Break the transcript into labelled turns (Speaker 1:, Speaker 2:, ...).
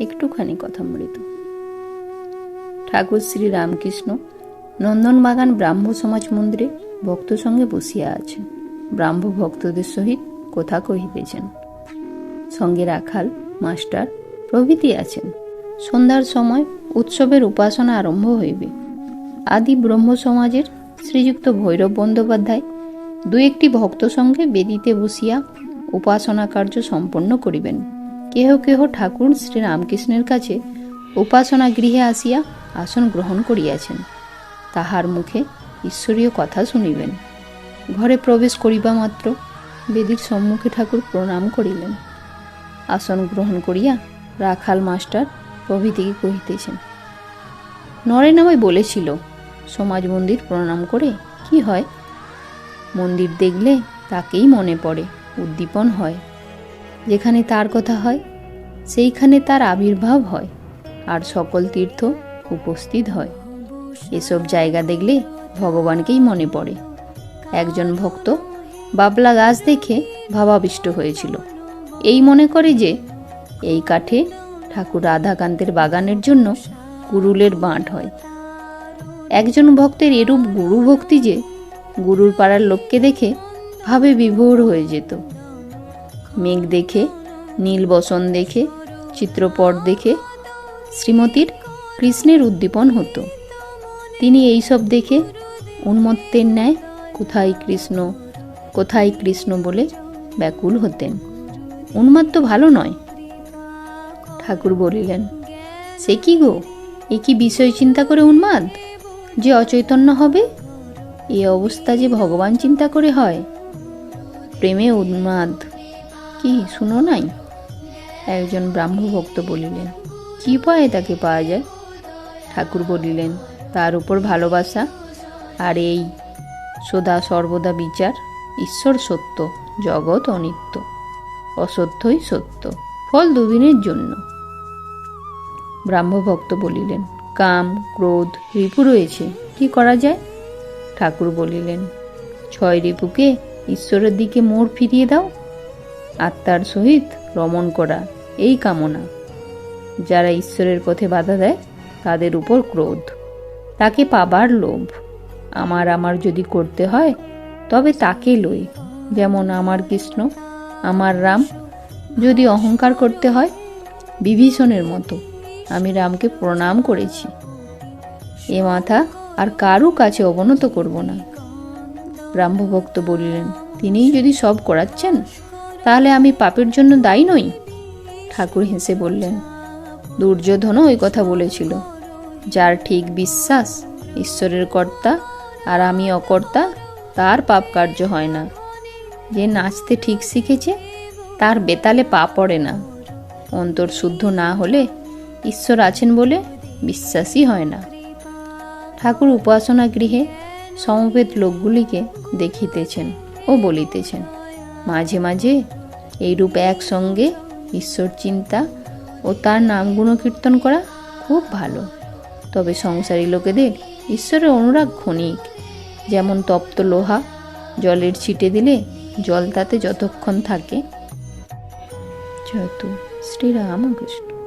Speaker 1: একটুখানি কথা কথামৃত ঠাকুর শ্রী রামকৃষ্ণ নন্দনবাগান ব্রাহ্ম সমাজ মন্দিরে ভক্ত সঙ্গে বসিয়া আছেন। ব্রাহ্ম ভক্তদের সহিত কথা কহিতেছেন। সঙ্গে রাখাল, মাস্টার প্রভৃতি আছেন। সন্ধ্যার সময় উৎসবের উপাসনা আরম্ভ হইবে। আদি ব্রহ্ম সমাজের শ্রীযুক্ত ভৈরব বন্দ্যোপাধ্যায় দু একটি ভক্ত সঙ্গে বেদিতে বসিয়া উপাসনা কার্য সম্পন্ন করিবেন। কেহ কেহ ঠাকুর শ্রী রামকৃষ্ণের কাছে উপাসনা গৃহে আসিয়া আসন গ্রহণ করিয়াছেন। তাহার মুখে ঈশ্বরীয় কথা শুনিবেন। ঘরে প্রবেশ করিবা মাত্র বেদির সম্মুখে ঠাকুর প্রণাম করিলেন। আসন গ্রহণ করিয়া রাখাল মাস্টার প্রভৃতিকে কহিতেছেন, নরেন আমায় বলেছিল, সমাজ মন্দির প্রণাম করে কি হয়? মন্দির দেখলে তাকেই মনে পড়ে, উদ্দীপন হয়। যেখানে তার কথা হয়, সেইখানে তার আবির্ভাব হয় আর সকল তীর্থ উপস্থিত হয়। এসব জায়গা দেখলে ভগবানকেই মনে পড়ে। একজন ভক্ত বাবলা গাছ দেখে ভাবাবিষ্ট হয়েছিল। এই মনে করে যে, এই কাঠে ঠাকুর রাধাকান্তের বাগানের জন্য কুরুলের বাঁট হয়। একজন ভক্তের এরূপ গুরু ভক্তি যে, গুরুর পাড়ার লোককে দেখে ভাবে বিভোর হয়ে যেত। মেঘ দেখে, নীল বসন দেখে, চিত্রপট দেখে শ্রীমতীর কৃষ্ণের উদ্দীপন হতো। তিনি এইসব দেখে উন্মত্তের ন্যায় কোথায় কৃষ্ণ কোথায় কৃষ্ণ বলে ব্যাকুল হতেন। উন্মাদ তো ভালো নয়, ঠাকুর বলিলেন। সে কি গো, এ কি বিষয় চিন্তা করে উন্মাদ? যে অচৈতন্য হবে, এ অবস্থা যে ভগবান চিন্তা করে হয়। প্রেমে উন্মাদ কি? শুনো নাই? একজন ব্রাহ্মভক্ত বলিলেন, কি পায় তাকে পাওয়া যায়? ঠাকুর বলিলেন, তার উপর ভালোবাসা আর এই সদা সর্বদা বিচার, ঈশ্বর সত্য, জগৎ অনিত্য, অসত্যই সত্য, ফল দুদিনের জন্য। ব্রাহ্মভক্ত বলিলেন, কাম, ক্রোধ, রিপু রয়েছে, কি করা যায়? ঠাকুর বলিলেন, ছয় রিপুকে ঈশ্বরের দিকে মোড় ফিরিয়ে দাও আত্মার সহিত রমণ করা এই কামনা। যারা ঈশ্বরের পথে বাধা দেয়, তাদের উপর ক্রোধ। তাকে পাবার লোভ। আমার আমার যদি করতে হয়, তবে তাকে লই। যেমন আমার কৃষ্ণ, আমার রাম, যদি অহংকার করতে হয়, বিভীষণের মতো। আমি রামকে প্রণাম করেছি। এ মাথা আর কারু কাছে অবনত করব না। ব্রাহ্মভক্ত বলিলেন, তিনিই যদি সব করাচ্ছেন তাহলে আমি পাপের জন্য দায়ী নই? ঠাকুর হেসে বললেন, দুর্যোধনও ওই কথা বলেছিল, যার ঠিক বিশ্বাস ঈশ্বরের কর্তা আর আমি অকর্তা, তার পাপ কার্য হয় না। যে নাচতে ঠিক শিখেছে, তার বেতালে পা পড়ে না। অন্তর শুদ্ধ না হলে ঈশ্বর আছেন বলে বিশ্বাসই হয় না। ঠাকুর উপাসনা গৃহে সমবেত লোকগুলিকে দেখিতেছেন ও বলিতেছেন। মাঝে মাঝে এইরূপ একসঙ্গে ঈশ্বর চিন্তা ও তার নাম গুণকীর্তন করা খুব ভালো। তবে সংসারী লোকেদের ঈশ্বরের অনুরাগ ক্ষণিক। যেমন তপ্ত লোহা জলের ছিটে দিলে জল তাতে যতক্ষণ থাকে। যত শ্রীরামকৃষ্ণ।